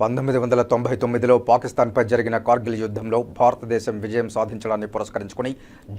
పంతొమ్మిది వందల తొంభై తొమ్మిదిలో పాకిస్తాన్పై జరిగిన కార్గిల్ యుద్ధంలో భారతదేశం విజయం సాధించడాన్ని పురస్కరించుకుని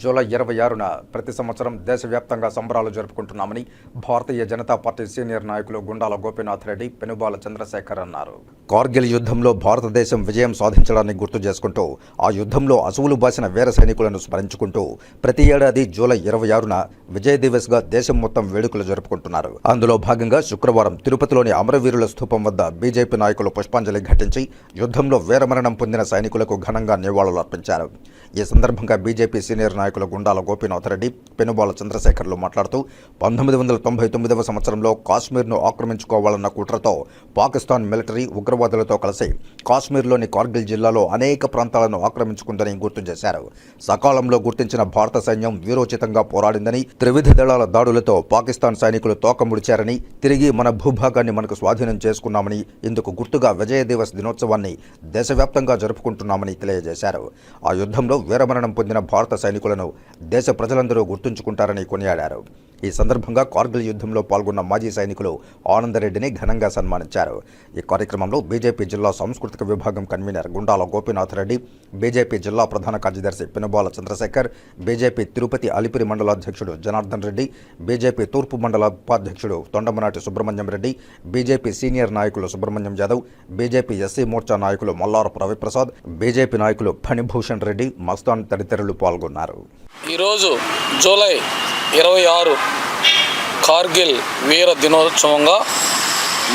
జూలై ఇరవై ఆరున ప్రతి సంవత్సరం దేశవ్యాప్తంగా సంబరాలు జరుపుకుంటున్నామని భారతీయ జనతా పార్టీ సీనియర్ నాయకులు గుండాల గోపీనాథ్ రెడ్డి పెనుబాల చంద్రశేఖర్ అన్నారు. కార్గిల్ యుద్ధంలో భారతదేశం విజయం సాధించడాన్ని గుర్తు చేసుకుంటూ ఆ యుద్ధంలో అసువులు బాసిన వీర సైనికులను స్మరించుకుంటూ ప్రతి ఏడాది జూలై ఇరవై ఆరున విజయ్ దివస్గా దేశం మొత్తం వేడుకలు జరుపుకుంటున్నారు. అందులో భాగంగా శుక్రవారం తిరుపతిలోని అమరవీరుల స్థూపం వద్ద బీజేపీ నాయకులు పుష్పాంజలి ఘటించి యుద్ధంలో వీరమరణం పొందిన సైనికులకు ఘనంగా నివాళులు అర్పించారు. ఈ సందర్భంగా బీజేపీ సీనియర్ నాయకులు గుండాల గోపీనాథ్ రెడ్డి పెనుబాల చంద్రశేఖర్లు మాట్లాడుతూ పంతొమ్మిది వందల తొంభై తొమ్మిదవ సంవత్సరంలో కాశ్మీర్ను ఆక్రమించుకోవాలన్న కుట్రతో పాకిస్తాన్ మిలిటరీ ఉగ్రవాదులతో కలిసి కాశ్మీర్లోని కార్గిల్ జిల్లాలో అనేక ప్రాంతాలను ఆక్రమించుకుందని గుర్తు చేశారు. సకాలంలో గుర్తించిన భారత సైన్యం వీరోచితంగా పోరాడిందని త్రివిధ దళాల దాడులతో పాకిస్తాన్ సైనికులు తోకముడిచారని తిరిగి మన భూభాగాన్ని మనకు స్వాధీనం చేసుకున్నామని ఇందుకు గుర్తుగా విజయ దివస్ దినోత్సవాన్ని దేశవ్యాప్తంగా జరుపుకుంటున్నామని తెలియజేశారు. ఆ యుద్ధంలో వీరమరణం పొందిన భారత సైనికులను దేశ ప్రజలందరూ గుర్తుంచుకుంటారని కొనియాడారు. ఈ సందర్భంగా కార్గిల్ యుద్ధంలో పాల్గొన్న మాజీ సైనికులు ఆనందరెడ్డిని ఘనంగా సన్మానించారు. ఈ కార్యక్రమంలో బీజేపీ జిల్లా సాంస్కృతిక విభాగం కన్వీనర్ గుండాల గోపీనాథ్ రెడ్డి బీజేపీ జిల్లా ప్రధాన కార్యదర్శి పినబాల చంద్రశేఖర్ బీజేపీ తిరుపతి అలిపిరి మండలాధ్యక్షుడు జనార్దన్ రెడ్డి బీజేపీ తూర్పు మండల ఉపాధ్యక్షుడు తొండమనాటి సుబ్రహ్మణ్యం రెడ్డి బీజేపీ సీనియర్ నాయకులు సుబ్రహ్మణ్యం యాదవ్ బీజేపీ ఎస్సీ మోర్చా నాయకులు మల్లారు రవిప్రసాద్ బీజేపీ నాయకులు ఫణిభూషణ్ రెడ్డి మస్తాన్ తదితరులు పాల్గొన్నారు. ఈరోజు జూలై ఇరవై ఆరు కార్గిల్ వీర దినోత్సవంగా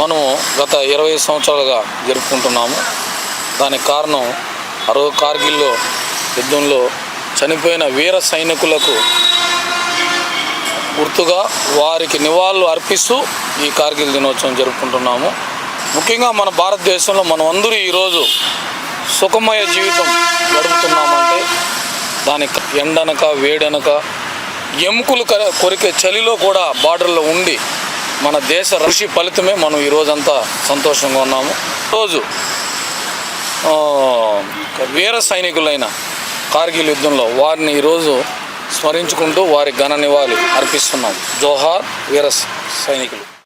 మనం గత ఇరవై సంవత్సరాలుగా జరుపుకుంటున్నాము. దానికి కారణం ఆ రోజు కార్గిల్లో యుద్ధంలో చనిపోయిన వీర సైనికులకు గుర్తుగా వారికి నివాళులు అర్పిస్తూ ఈ కార్గిల్ దినోత్సవం జరుపుకుంటున్నాము. ముఖ్యంగా మన భారతదేశంలో మనం అందరూ ఈరోజు సుఖమయ జీవితం గడుపుతున్నామంటే దానికి ఎండనక వేడనక ఎముకలు కొరికే చలిలో కూడా బార్డర్లో ఉండి మన దేశ ఋషి ఫలితమే మనం ఈ సంతోషంగా ఉన్నాము. రోజు వీర సైనికులైన కార్గిల్ యుద్ధంలో వారిని ఈరోజు స్మరించుకుంటూ వారి ఘన నివాళి అర్పిస్తున్నాం. జోహార్ వీర సైనికులు.